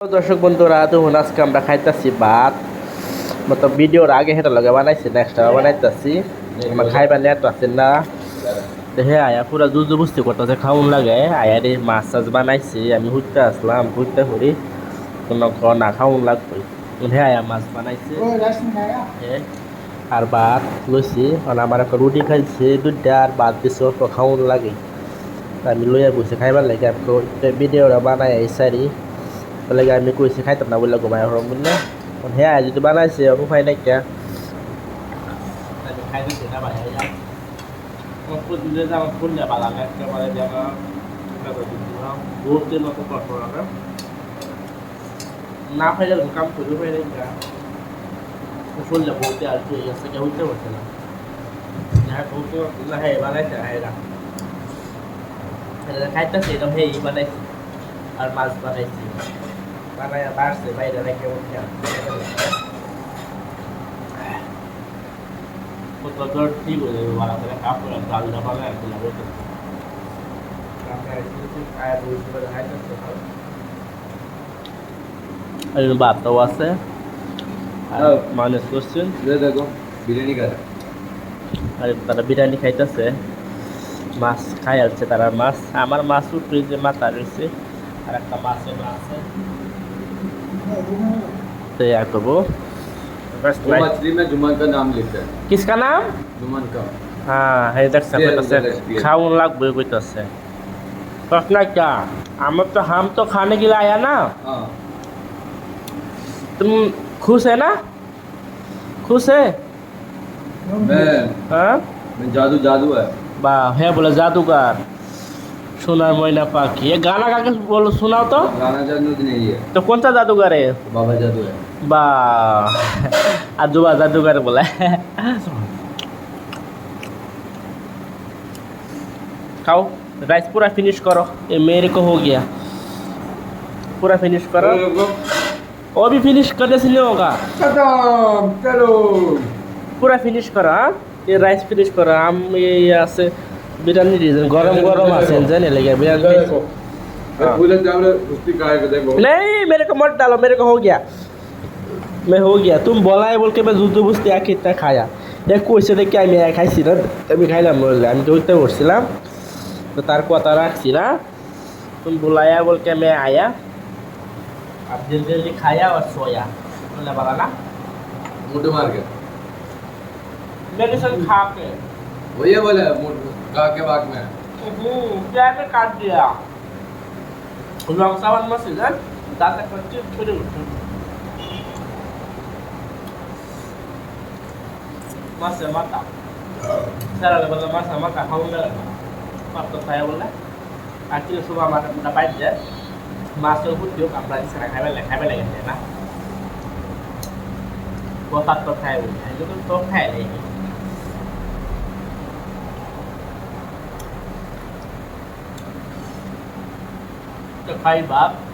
দর্শক বন্ধুরা তখন আজকে আমরা খাইতেছি ভাত। মতো ভিডিওর আগে সেটা লগে বানাইছি নেক্সট বানাইতেছি। আমার খাইবার নেট আছে না। তো হে আয়া পুরা জুজু বুঝতে করতেছে খাউন লাগে। আয়ার এই মাছ টাছ বানাইছি আমি ঘুরতে আসলাম ঘুরতে ঘুরি কোনো ঘর না খাউন লাগবে হে আয়া মাছ বানাইছে। হে, আর ভাত লইছি আর আমার একটা রুটি খাইছে দুইটা আর ভাত দিছে খাউন লাগে আমি লইয়া বসে খাইবার লাগে ভিডিওটা বানাই এই সারি। বলে আমি কইছি খাইতাম না বললে ঘুমাই হরম বললে হ্যাঁ যদি বানাইছে আমি খাই নাই কে না লাগে লাগে না কাম করি পাই নাই কে ফুল যা বহুত আর কে হইতে পারছে না হ্যাঁ বহুত না হ্যাঁ বানাইছে হ্যাঁ খাইতেছি এটা হেই বানাইছি আর মাছ বানাইছি বানায় বাড়ছে বাইরে রেখে উঠলাম ঠিক হয়ে যাবে বাড়াতে কাপড় ডাল ডাবালে আরগুলো বলতে ভাতটাও আছে মাইনাস করছেন দেখো বিরিয়ানি খায় আর তারা বিরিয়ানি খাইতেছে মাছ খাই আসছে তারা মাছ আমার মাছও ফ্রিজে মাথা রয়েছে আর একটা মাছের মাছ আছে तो तैयार तो वो बस मछली में का नाम लिखा है। किसका नाम? का। हाँ हैदर से तो, तो प्रश्न क्या? हम तो हम तो खाने के लिए आया ना। हाँ। तुम खुश है ना? खुश है? मैं, हाँ? मैं जादू जादू है। वाह है बोला जादूगर। সোনার ময়না পাখি ये गाना गा के बोलो सुनाओ तो गाना जादू तो नहीं है तो कौन सा जादूगर है बाबा जादू है বা आजूबा जादूगर बोला है खाओ राइस पूरा फिनिश करो ये मेरे को हो गया पूरा फिनिश करो वो भी फिनिश करने से नहीं होगा खत्म चलो पूरा फिनिश करो हाँ ये राइस फिनिश करो हम ये यहाँ से बिरयानी दीजिए गरम गरम আছে জানে লেগে बिरयानी हाँ। फूलन चावल उसकी काय को देखो नहीं मेरे को मत डालो मेरे को हो गया मैं हो गया तुम बोला है बोल के मैं যুদ্ধ বুঝতে এক ইত্যা খায়া এ কইছে দেখি আমি এক খাইছি না আমি খাইলাম বললে আমি তো উঠতে পড়ছিলাম তো তার কথা রাখছি না तुम बुलाया बोल के मैं आया अब जल्दी जल्दी खाया और सोया बोला बोला ना मुंड मार के मेडिसिन खा के वो ये बोले मुंड गा के बाग में हम्म, क्या के काट दिया लॉन्ग सावन मस्त है दांत कच्चे छोटे उठे मस्त है माता सारा ले बोला मस्त है माता खाऊंगा माता तो खाया बोला actually सुबह हमारा मुंडा बैठ जाए मास तो कुछ जो अपना इस तरह खाए ले खाए ले गए ना वो तक तो खाए हुए हैं जो तो खाए लेंगे કે ખાઈ બાપ